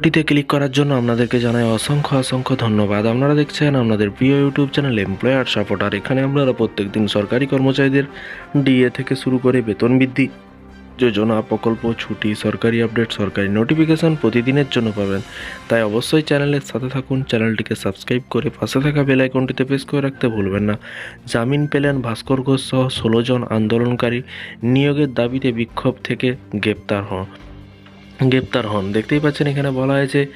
ভিডিওটিতে ক্লিক করার জন্য আপনাদেরকে জানাই অসংখ্য অসংখ্য ধন্যবাদ। আপনারা দেখছেন আপনাদের প্রিয় ইউটিউব চ্যানেল এমপ্লয়ার সাপোর্টার এখানে আপনারা প্রত্যেকদিন সরকারি কর্মচারীদের ডিএ থেকে শুরু করে বেতন বৃদ্ধি, যোজনা, প্রকল্প, ছুটি, সরকারি আপডেট সরকারি নোটিফিকেশন প্রতিদিনের জন্য পাবেন। তাই অবশ্যই চ্যানেলের সাথে থাকুন চ্যানেলটিকে সাবস্ক্রাইব করে পাশে থাকা বেল আইকনটিতে প্রেস করে রাখতে ভুলবেন না। জামিন পেলেন ভাস্কর ঘোষ সহ ষোলো জন আন্দোলনকারী নিয়োগের দাবিতে বিক্ষোভ থেকে গ্রেপ্তার হন গ্রেপ্তার হন। দেখতেই পাচ্ছেন এখানে বলা হয়েছে,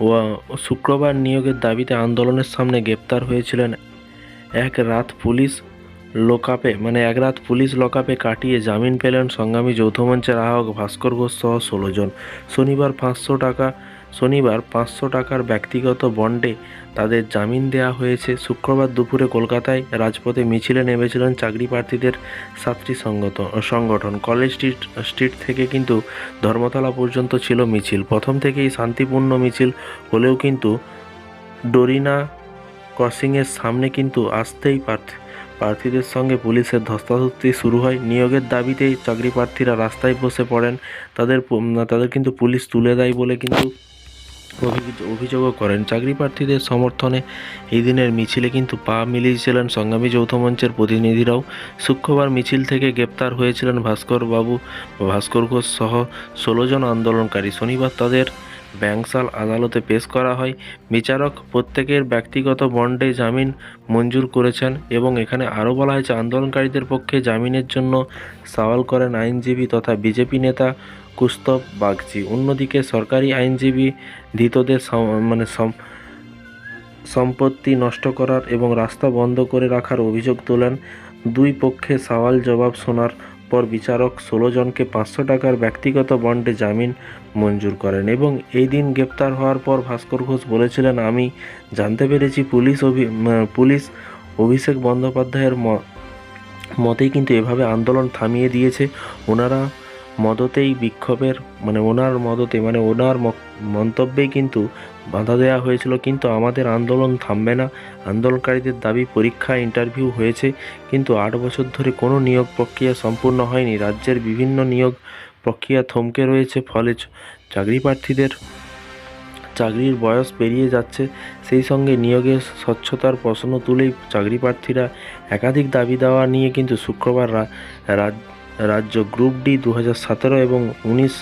ওয়া- শুক্রবার নিয়োগের দাবিতে আন্দোলনের সামনে গ্রেপ্তার হয়েছিলেন এক রাত পুলিশ লোকাপে মানে এক রাত পুলিশ লোকাপে কাটিয়ে জামিন পেলেন সংগ্রামী যৌথ মঞ্চের আহ্বায়ক ভাস্কর ঘোষ সহ ষোলো জন। শনিবার পাঁচশো টাকা শনিবার পাঁচশো টাকার ব্যক্তিগত বন্ডে তাদের জামিন দেওয়া হয়েছে। শুক্রবার দুপুরে কলকাতায় রাজপথে মিছিলে নেমেছিলেন চাকরি প্রার্থীদের সাতটি সংগত সংগঠন। কলেজ স্ট্রিট স্ট্রিট থেকে কিন্তু ধর্মতলা পর্যন্ত ছিল মিছিল। প্রথম থেকেই শান্তিপূর্ণ মিছিল হলেও কিন্তু ডোরিনা ক্রসিংয়ের সামনে কিন্তু আসতেই প্রার্থী প্রার্থীদের সঙ্গে পুলিশের ধস্তাধস্তি শুরু হয়। নিয়োগের দাবিতেই চাকরি প্রার্থীরা রাস্তায় বসে পড়েন। তাদের তাদের কিন্তু পুলিশ তুলে দেয় বলে কিন্তু অভিযোগ অভিযোগও করেন। চাকরি প্রার্থীদের সমর্থনে এই দিনের মিছিলে কিন্তু পা মিলিয়েছিলেন সংগ্রামী যৌথ মঞ্চের প্রতিনিধিরাও। শুক্রবার মিছিল থেকে গ্রেপ্তার হয়েছিলেন ভাস্কর বাবু ভাস্কর ঘোষ সহ ষোলো জন আন্দোলনকারী। শনিবার তাদের ব্যাংসাল আদালতে পেশ করা হয়। বিচারক প্রত্যেকের ব্যক্তিগত বন্ডে জামিন মঞ্জুর করেছেন এবং এখানে আরও বলা হয়েছে, আন্দোলনকারীদের পক্ষে জামিনের জন্য সওয়াল করেন আইনজীবী তথা বিজেপি নেতা কুস্তব বাগচি। অন্যদিকে সরকারি আইনজীবী ধৃতদের মানে সম- সম্পত্তি নষ্ট করার এবং রাস্তা বন্ধ করে রাখার অভিযোগ তোলেন। দুই পক্ষে সওয়াল জবাব শোনার পর বিচারক ষোলো জনকে পাঁচশো টাকার ব্যক্তিগত বন্ডে জামিন মঞ্জুর করেন এবং এই দিন গ্রেপ্তার হওয়ার পর ভাস্কর ঘোষ বলেছিলেন, আমি জানতে পেরেছি পুলিশ পুলিশ অভিষেক বন্দ্যোপাধ্যায়ের মতেই কিন্তু এভাবে আন্দোলন থামিয়ে দিয়েছে। ওনারা মদতেই বিক্ষোভের মানে ওনার মদতে মানে ওনার মন্তব্যেই কিন্তু বাধা দেওয়া হয়েছিল, কিন্তু আমাদের আন্দোলন থামবে না। আন্দোলনকারীদের দাবি, পরীক্ষা ইন্টারভিউ হয়েছে, কিন্তু আট বছর ধরে কোনো নিয়োগ প্রক্রিয়া সম্পূর্ণ হয়নি। রাজ্যের বিভিন্ন নিয়োগ প্রক্রিয়া থমকে রয়েছে, ফলে চাকরি প্রার্থীদের চাকরির বয়স পেরিয়ে যাচ্ছে। সেই সঙ্গে নিয়োগের স্বচ্ছতার প্রশ্ন তুলেই চাকরি প্রার্থীরা একাধিক দাবি দেওয়া নিয়ে কিন্তু শুক্রবার রা- রাজ- রাজ্য গ্রুপ ডি দু সতেরো এবং উনিশ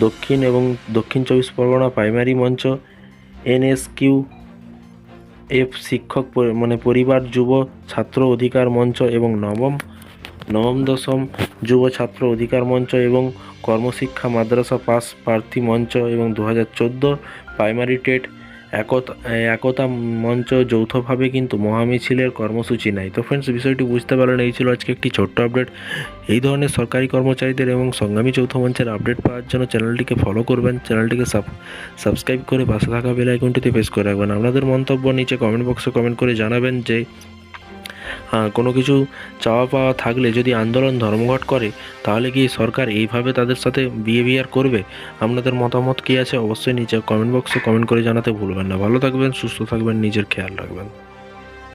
দক্ষিণ এবং দক্ষিণ চব্বিশ পরগনা প্রাইমারি মঞ্চ, এনএসকিউ এফ শিক্ষক মানে পরিবার যুব ছাত্র অধিকার মঞ্চ এবং নবম নবম দশম যুব ছাত্র অধিকার মঞ্চ এবং কর্মশিক্ষা মাদ্রাসা পাস প্রার্থী মঞ্চ এবং দু হাজার চোদ্দ প্রাইমারি টেট একতা একতা মঞ্চ যৌথভাবে কিন্তু মহামিছিলের কর্মসূচি নাই। তো ফ্রেন্ডস বিষয়টি বুঝতে পারলেন, এই ছিল আজকে একটি ছোট্ট আপডেট এই ধরনের সরকারি কর্মচারীদের এবং সংগ্রামী যৌথ মঞ্চের আপডেট পাওয়ার জন্য চ্যানেলটিকে ফলো করবেন। চ্যানেলটিকে সাব সাবস্ক্রাইব করে পাশে থাকা বেল আইকনটিতে প্রেস করে রাখবেন। আপনাদের মন্তব্য নিচে কমেন্ট বক্সে কমেন্ট করে জানাবেন যে কোনো কিছু চাওয়া পাওয়া থাকলে যদি আন্দোলন ধর্মঘট করে, তাহলে কি সরকার এইভাবে তাদের সাথে বিহেভিয়ার করবে? আপনাদের মতামত কী আছে? অবশ্যই নিচে কমেন্ট বক্সে কমেন্ট করে জানাতে ভুলবেন না। ভালো থাকবেন, সুস্থ থাকবেন, নিজের খেয়াল রাখবেন।